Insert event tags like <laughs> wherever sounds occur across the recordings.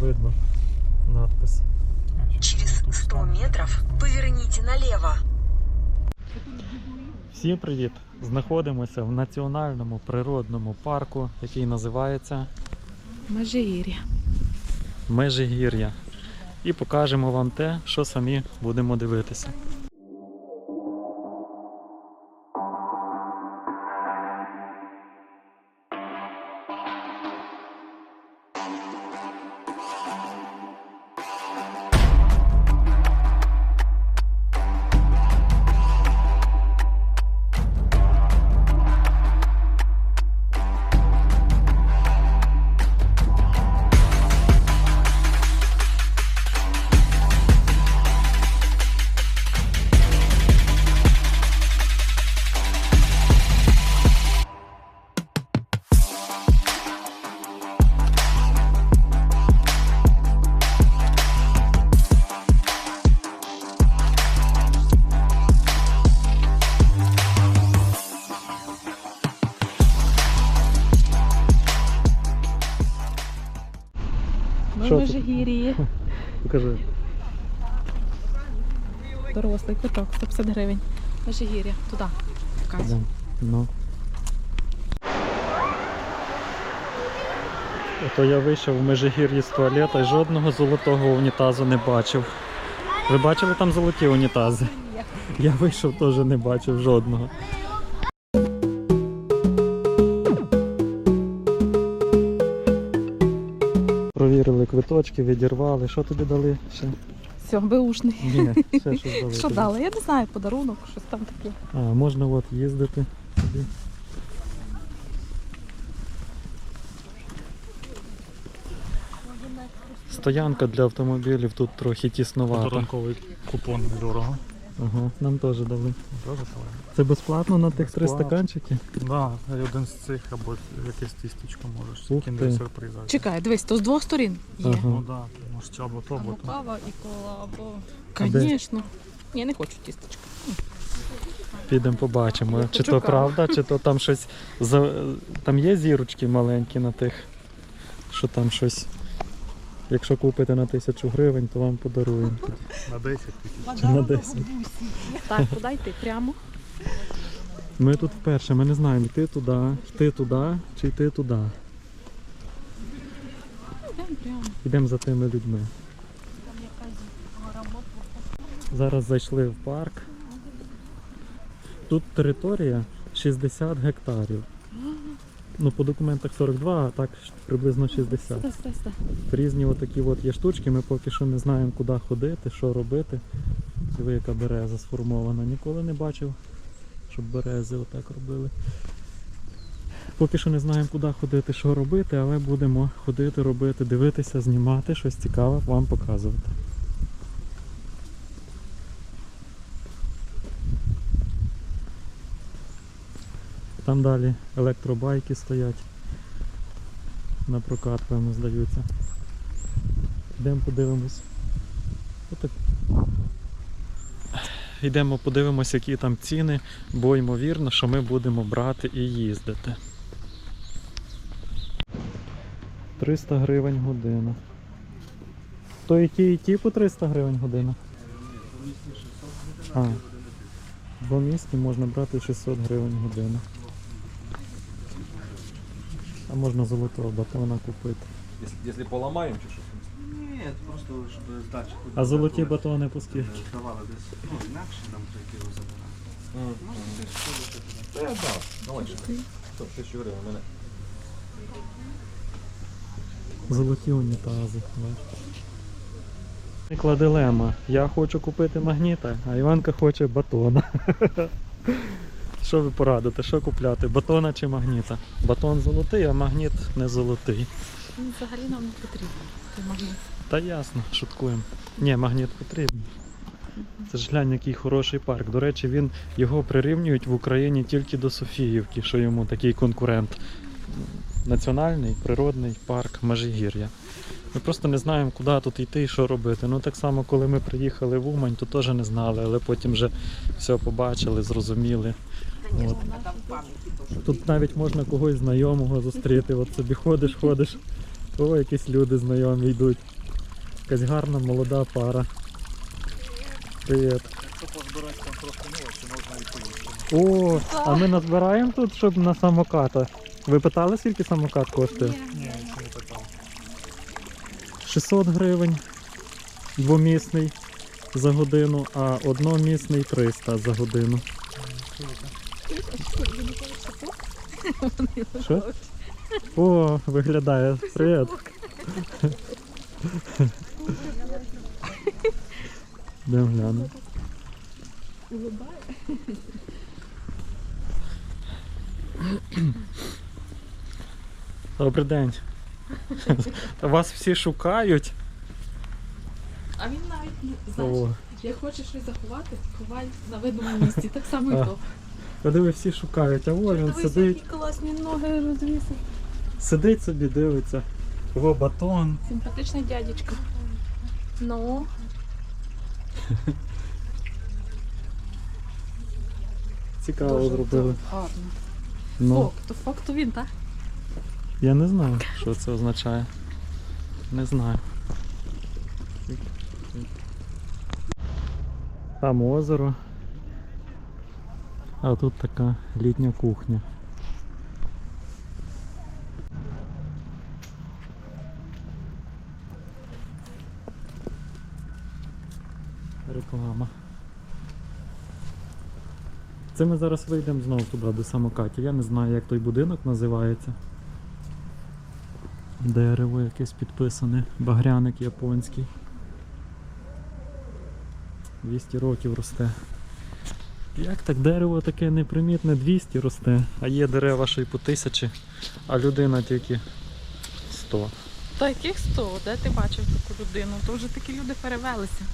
видно надпис. Через 100 метров поверните налево. Всім привіт! Знаходимося в національному природному парку, який називається Межигір'я. Межигір'я. І покажемо вам те, що самі будемо дивитися. Гривень. Межигір'я. Туди. Показуй. Ну. Ото я вийшов в Межигір'ї з туалета і жодного золотого унітазу не бачив. Ви бачили там золоті унітази? Я вийшов теж не бачив жодного. Провірили квиточки, відірвали. Що тобі дали ще? Все, беушний. Ні, ще щось дали. Що <laughs> дали? Я не знаю, подарунок, щось там таке. А, можна от їздити. Стоянка для автомобілів тут трохи тіснувата. Подарунковий купон недорого. Ага, нам теж дали. Дуже талант. Це безплатно на тих три Безплатно. стаканчики? Да, один з цих або якесь тістечко можеш. Ух Кіндер ти. сюрприза. Чекай, дивись, то з двох сторін є. Ага. Ну да, може чи або то, або то. кава і кола, або. А де? Звісно. Я не хочу тістечка. Підемо побачимо. Я чи то почекала. правда, чи то там щось. За... Там є зірочки маленькі на тих, що там щось. Якщо купите на тисячу гривень, то вам подаруємо. На 10 тисяч. На 10. Так, куди йти? Прямо. Ми тут вперше, ми не знаємо, йти туди, йти туди чи йти туди. Йдемо прямо. Йдемо за тими людьми. Зараз зайшли в парк. Тут територія 60 гектарів. Ну, по документах 42, а так приблизно 60. Сюди, сюди, сюди. Різні отакі от є штучки, ми поки що не знаємо, куди ходити, що робити. Диви, яка береза сформована. Ніколи не бачив, щоб берези отак робили. Поки що не знаємо, куди ходити, що робити, але будемо ходити, робити, дивитися, знімати, щось цікаве вам показувати. Там далі електробайки стоять. На прокат, певно, здаються. Йдемо подивимось. Отак. Йдемо подивимось, які там ціни, бо ймовірно, що ми будемо брати і їздити. 300 гривень година. То і ті, і ті по 300 гривень година? А. Двомісні можна брати 600 гривень година. А можна золотого батона купити. Если, если поломаем, чи що? Ні, просто щоб здачі. А золоті батони по скільки? Давали десь. Ну, інакше нам треба його забирати. Може, ти що туди. Та я дав. Давай ще. Що, тисячу гривень у мене. Золоті унітази. Виникла дилема. Я хочу купити магніта, а Іванка хоче батона. <laughs> Що ви порадите? Що купляти? Батона чи магніта? Батон золотий, а магніт не золотий. Він взагалі нам не потрібен. Той магніт. Та ясно, шуткуємо. Ні, магніт потрібен. Це ж глянь, який хороший парк. До речі, він його прирівнюють в Україні тільки до Софіївки, що йому такий конкурент. Національний природний парк Межигір'я. Ми просто не знаємо, куди тут йти і що робити. Ну так само, коли ми приїхали в Умань, то теж не знали, але потім вже все побачили, зрозуміли. От. Тут навіть можна когось знайомого зустріти. От собі ходиш, ходиш, О, якісь люди знайомі йдуть. Якась гарна молода пара. Привіт. Якщо позбирати там мелочі, можна і поїсти. О, а ми назбираємо тут, щоб на самоката. Ви питали, скільки самокат коштує? Ні, я ще не питав. 600 гривень двомісний за годину, а одномісний 300 за годину. Що? О, виглядає. Привіт. Де гляну. Добрий день. Вас всі шукають. А він навіть не знаєш, О, як хочеш щось заховати, ховай на видному місці. Так само і то. Куди всі шукають, а ось він сидить, які класні ноги розвісив. сидить собі, дивиться. О, батон. Симпатичний дядечко. Ну, <laughs> Цікаво дуже зробили. гарно. Ну, Фок, то фок, то він, так? я не знаю, що це означає. Не знаю. Там озеро. А тут така літня кухня. Реклама. Це ми зараз вийдемо знову туди до самокатів. Я не знаю, як той будинок називається. Дерево якесь підписане, багряник японський. 200 років росте. Як так дерево таке непримітне 200 росте, а є дерева ще й по тисячі, а людина тільки 100. Та яких 100? Де ти бачив таку людину? То вже такі люди перевелися.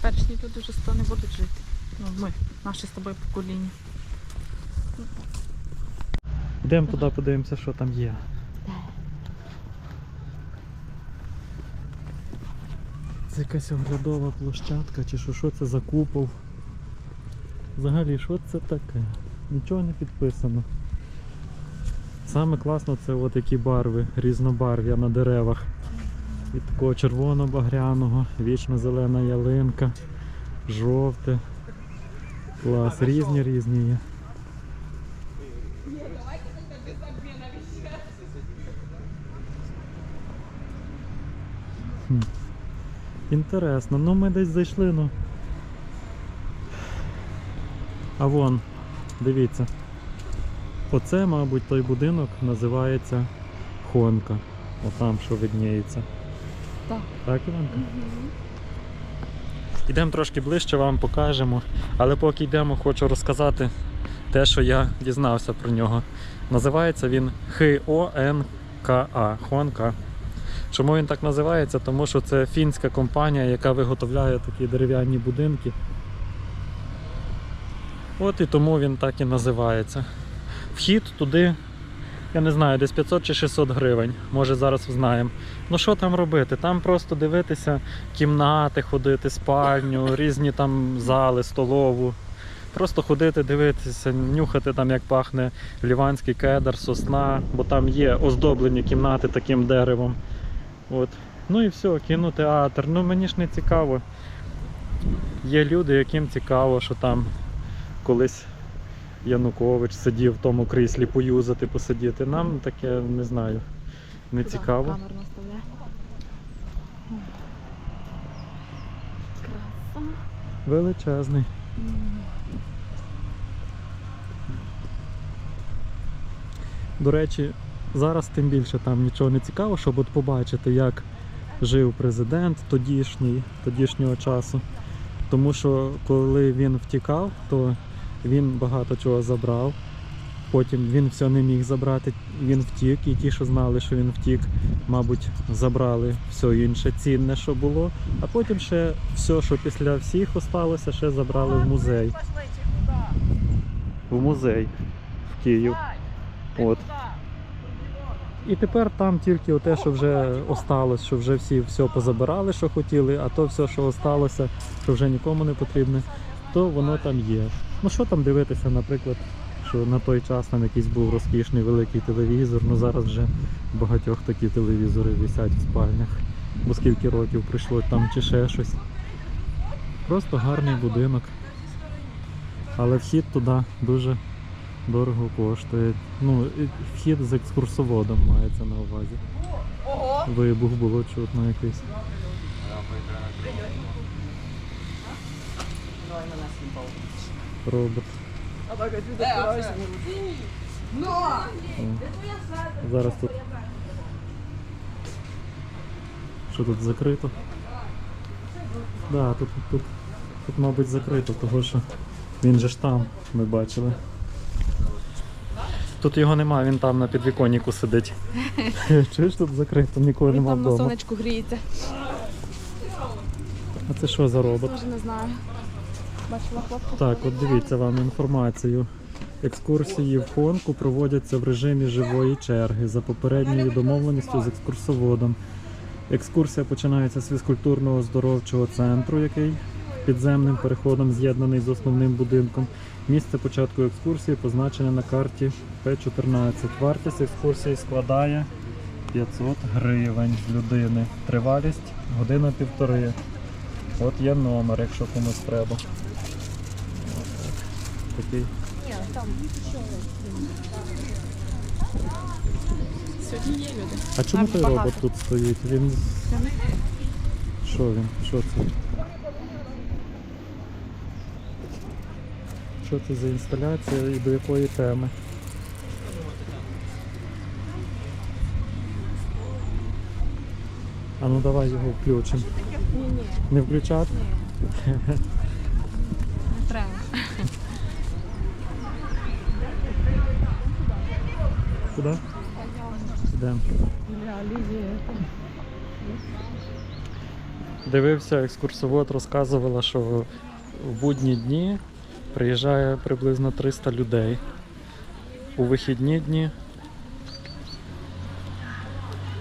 Першні люди вже 100 не будуть жити. Ну, ми, наше з тобою покоління. Йдемо туди, подивимося, що там є. Це якась оглядова площадка, чи що, що це за купол? Взагалі, що це таке? Нічого не підписано. Саме класно це от які барви, різнобарв'я на деревах. Від такого червоно-багряного, вічно зелена ялинка, жовте. Клас, різні різні є. Інтересно, ну ми десь зайшли, ну. А вон, дивіться. Оце, мабуть, той будинок називається Хонка. Отам, що видніється. Так. Так, Іванка? Йдемо трошки ближче, вам покажемо. Але поки йдемо, хочу розказати те, що я дізнався про нього. Називається він Хонка. Хонка. Чому він так називається? Тому що це фінська компанія, яка виготовляє такі дерев'яні будинки. От і тому він так і називається. Вхід туди, я не знаю, десь 500 чи 600 гривень. Може зараз знаємо. Ну що там робити? Там просто дивитися кімнати, ходити, спальню, <laughs> різні там зали, столову. Просто ходити, дивитися, нюхати там, як пахне ліванський кедр, сосна, бо там є оздоблені кімнати таким деревом. От. Ну і все, кінотеатр. Ну мені ж не цікаво. Є люди, яким цікаво, що там колись Янукович сидів в тому кріслі поюзати, посидіти. Нам таке не знаю. Не цікаво. Величезний. До речі, зараз тим більше там нічого не цікаво, щоб от побачити, як жив президент тодішній, тодішнього часу. Тому що коли він втікав, то він багато чого забрав. Потім він все не міг забрати, він втік, і ті, що знали, що він втік, мабуть, забрали все інше цінне, що було. А потім ще все, що після всіх осталося, ще забрали в музей. В музей в Київ. От. І тепер там тільки те, що вже осталось, що вже всі все позабирали, що хотіли, а то все, що осталося, що вже нікому не потрібне, то воно там є. Ну що там дивитися, наприклад, що на той час там якийсь був розкішний великий телевізор, ну зараз вже багатьох такі телевізори висять в спальнях. Бо скільки років прийшло там чи ще щось. Просто гарний будинок. Але вхід туди дуже дорого коштує. Ну, вхід з екскурсоводом мається на увазі. Вибух було чутно якийсь. Робот. О, Зараз тут. Що тут закрито? Да, тут, тут, тут, мабуть, закрито, того що він же ж там, ми бачили. Тут його немає, він там на підвіконнику сидить. <laughs> Чуєш, тут закрито, нікого Він нема там на вдома. сонечку гріється. А це що за робот? Теж не знаю. Бачила хлопця. Так, от дивіться вам інформацію. Екскурсії в Хонку проводяться в режимі живої черги за попередньою домовленістю з екскурсоводом. Екскурсія починається з фізкультурного оздоровчого центру, який підземним переходом з'єднаний з основним будинком. Місце початку екскурсії позначене на карті П14. Вартість екскурсії складає 500 гривень з людини. Тривалість година півтори. От є номер, якщо комусь треба. Такий. Сьогодні є люди. А чому Там той багато. робот тут стоїть? Він. Що він? Що це? Що це за інсталяція і до якої теми? А ну давай його включимо. Не включати? <laughs> не треба. Куди? Йдемо. Дивився, екскурсовод розказувала, що в будні дні приїжджає приблизно 300 людей. У вихідні дні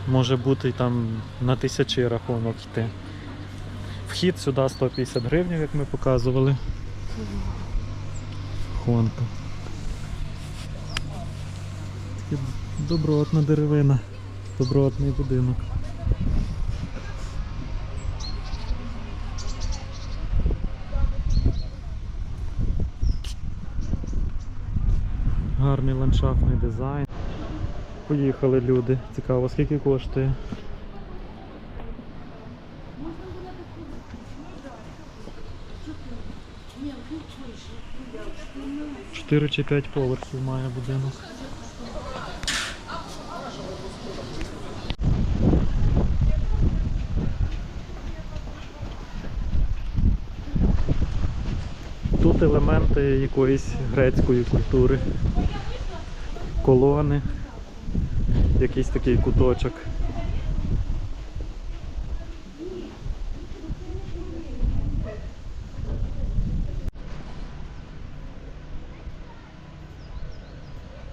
може бути там на тисячі рахунок йти. Вхід сюди 150 гривень, як ми показували. Хонка. Такі добротна деревина, добротний будинок. Гарний ландшафтний дизайн. Поїхали люди. Цікаво, скільки коштує. Чотири чи п'ять поверхів має будинок. Тут елементи якоїсь грецької культури. Колони, якийсь такий куточок.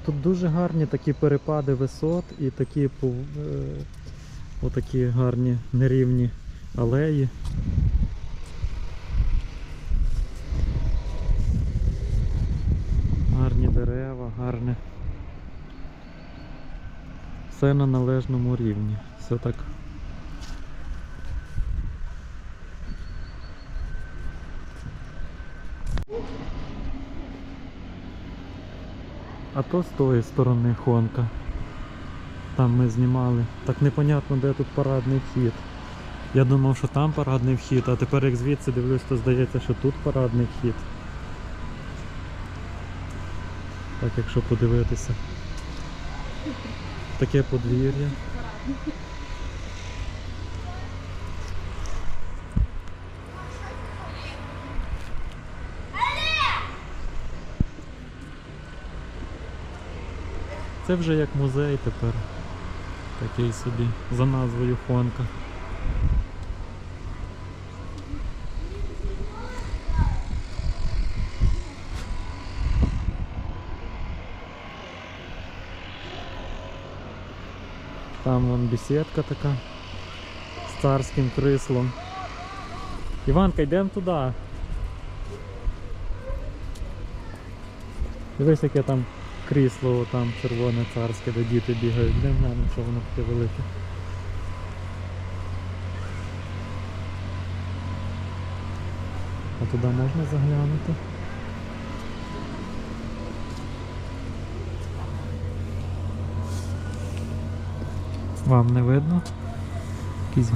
Тут дуже гарні такі перепади висот і такі е, отакі гарні нерівні алеї. Гарні дерева, гарне. Все на належному рівні. Все так. А то з тої сторони Хонка. Там ми знімали. Так непонятно, де тут парадний вхід. Я думав, що там парадний вхід, а тепер як звідси дивлюсь, то здається, що тут парадний вхід. Так, якщо подивитися. Таке подвір'я. Це вже як музей тепер. Такий собі, за назвою Хонка. Там вон беседка така з царським крислом. Іванка, йдемо туди. Дивись, яке там крісло там червоне царське, де діти бігають. Де глянемо, що воно таке велике. А туди можна заглянути? Вам не видно? Кізі?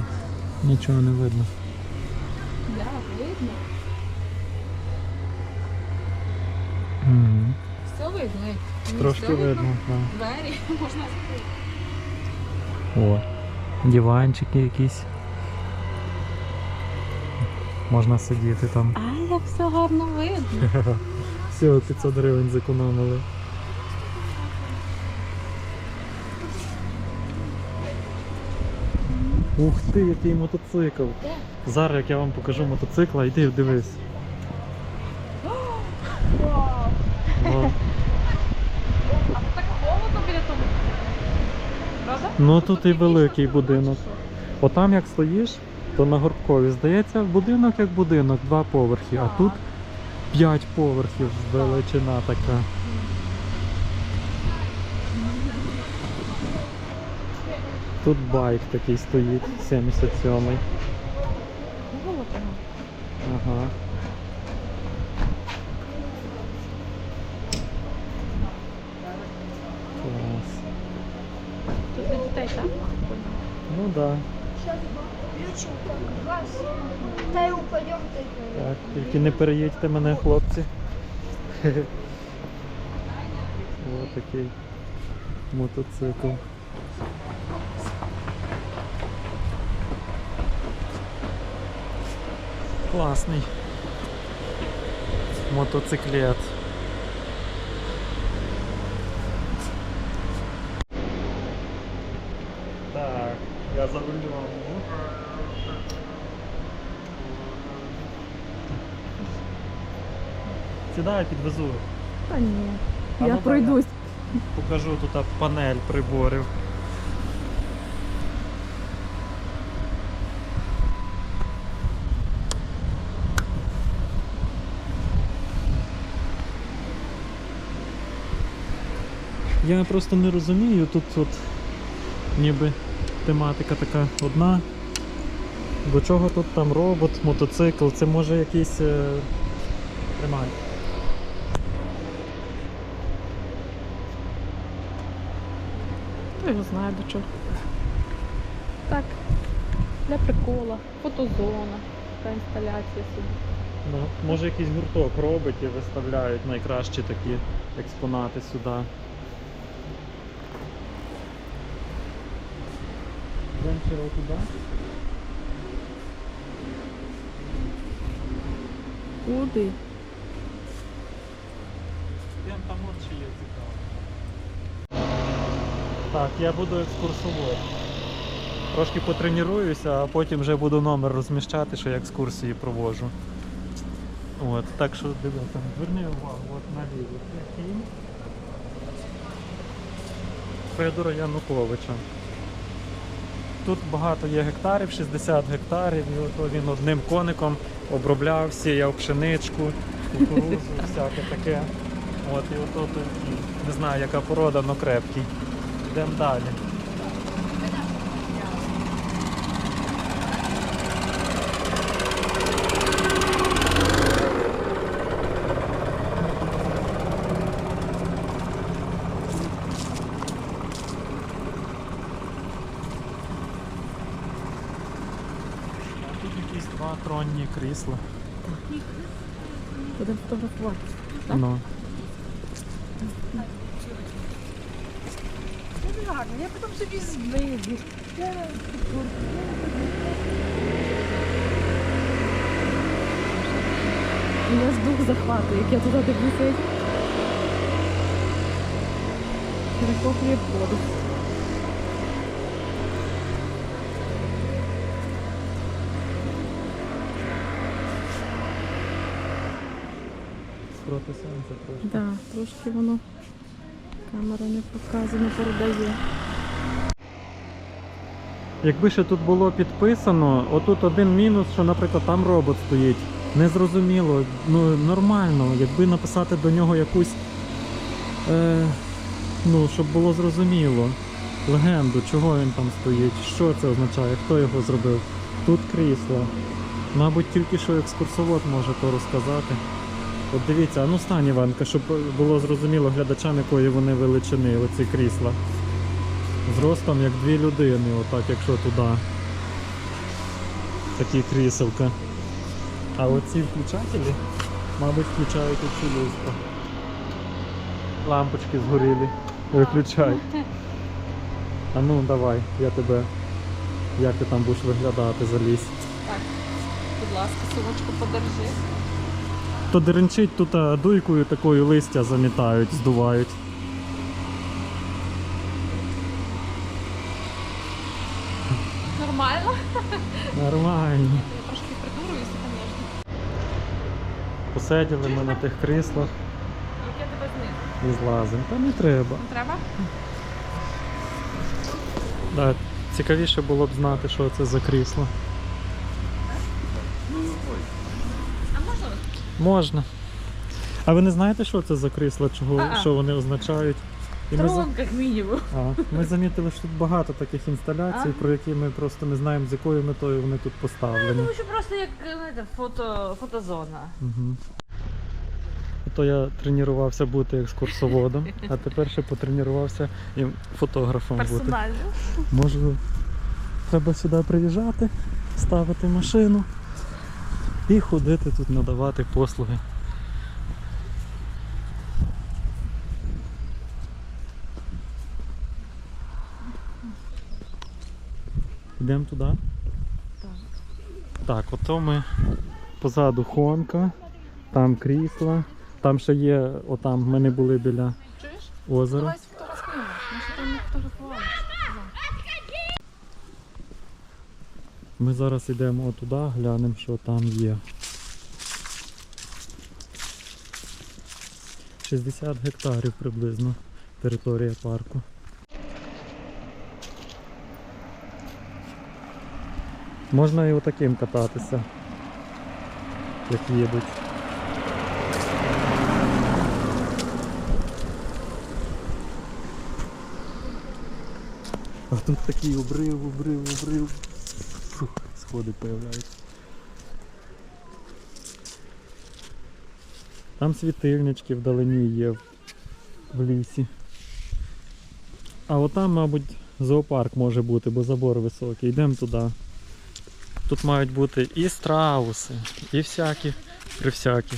Нічого не видно. Так, видно. Угу. Все видно. Трошки все видно, так. Двері <laughs> можна закрити. О, диванчики якісь. Можна сидіти там. А, як все гарно видно. <laughs> Все, 500 гривень зекономили. Ух ти, який мотоцикл! Зараз як я вам покажу мотоцикла, йди дивись. О, А так холодно біля того. Правда? Ну тут і великий будинок. Отам як стоїш, то на Горбкові здається будинок як будинок, два поверхи, а тут п'ять поверхів величина така. Тут байк такий стоїть, 77-й. Холодно. Ага. Клас. Тут для дітей, так? Ну да. Раз. Да упадем. Так, тільки не переїдьте мене, хлопці. <laughs> Ось такий мотоцикл. Класний. Мотоциклет. Так, я за рулем. Сідай, підвезу. Та ні. А Я ну, пройдусь. Покажу тут панель приборів. Я просто не розумію, тут от ніби тематика така одна. До чого тут там робот, мотоцикл, це може якийсь. Е... Тримай. Хто його знає до чого. Так, для прикола, фотозона, така інсталяція собі. Ну, може якийсь гурток робить і виставляють найкращі такі експонати сюди. Йдемо ще туди. Куди? Йдемо там от ще є цікаво. Так, я буду екскурсовод. Трошки потренуюся, а потім вже буду номер розміщати, що я екскурсії проводжу. От, так що дивися, зверни увагу, от наліво. Федора Януковича. Тут багато є гектарів, 60 гектарів, і от він одним коником обробляв, сіяв пшеничку, кукурузу, <laughs> всяке таке. От, і от, от не знаю, яка порода, але крепкий. Йдемо далі. А Тут якісь два крісла. Будемо фотографувати. Так? Ну. Я потом собі знайду. Я ж дух захвату, як я туди дивлюся. Перехоплює воду. Проти сонця трошки. Так, да, трошки воно камера не показує, не передає. Якби ще тут було підписано, отут один мінус, що, наприклад, там робот стоїть. Незрозуміло, ну нормально, якби написати до нього якусь е, ну, щоб було зрозуміло легенду, чого він там стоїть, що це означає, хто його зробив. Тут крісло. Мабуть, тільки що екскурсовод може то розказати. От дивіться, а ну стань Іванка, щоб було зрозуміло глядачам, якої вони величини, оці крісла. Зростом як дві людини, отак, якщо туди. Такі кріселка. А оці включателі, мабуть, включають оцю люстру. Лампочки згоріли. Виключай. А ну давай, я тебе. Як ти там будеш виглядати, залізь. Так, будь ласка, сумочку подержи. То деренчить тут дуйкою такою листя замітають, здувають. Нормально? Нормально. Я трошки придуруюся, звісно. Посиділи ми на тих кріслах Як я тебе знизу? і злазимо. Та не треба. Не треба? Да, цікавіше було б знати, що це за крісло. Можна? А ви не знаєте, що це за крісла, чого, А-а. що вони означають? І ми, за... Трон, як мінімум. а, ми замітили, що тут багато таких інсталяцій, А? про які ми просто не знаємо, з якою метою вони тут поставлені. Тому що просто як знаєте, фото, фотозона. Угу. То я тренувався бути екскурсоводом, а тепер ще потренувався і фотографом бути. Персонально. Можу, треба сюди приїжджати, ставити машину і ходити тут надавати послуги. Йдемо туди? Так. Так, ото ми позаду Хонка, там крісла, там ще є, отам ми не були біля Чуєш? озера. Давай сфотографуємо. Ми ще там не фотографували. Ми зараз йдемо отуди, глянемо, що там є. 60 гектарів приблизно територія парку. Можна і отаким кататися, як їдуть. А тут такий обрив, обрив, обрив. Фух, сходи появляються. Там світильнички вдалині є в, лісі. А отам, мабуть, зоопарк може бути, бо забор високий. Йдемо туди. Тут мають бути і страуси, і всякі, всякі.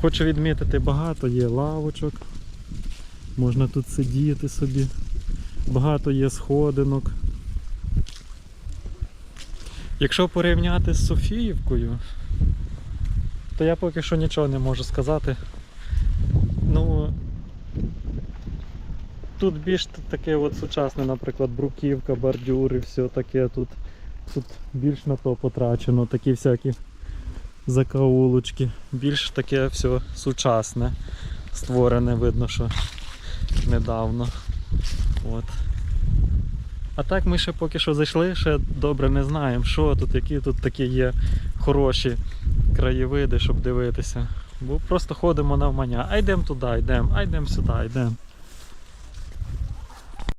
Хочу відмітити, багато є лавочок. Можна тут сидіти собі. Багато є сходинок. Якщо порівняти з Софіївкою, то я поки що нічого не можу сказати. Ну, тут більш таке от сучасне, наприклад, бруківка, бордюри, все таке тут. Тут більш на то потрачено, такі всякі закаулочки. Більш таке все сучасне, створене, видно, що недавно. От. А так ми ще поки що зайшли, ще добре не знаємо, що тут, які тут такі є хороші краєвиди, щоб дивитися. Бо просто ходимо навмання. А йдемо туди, йдемо, а йдемо сюди, йдемо.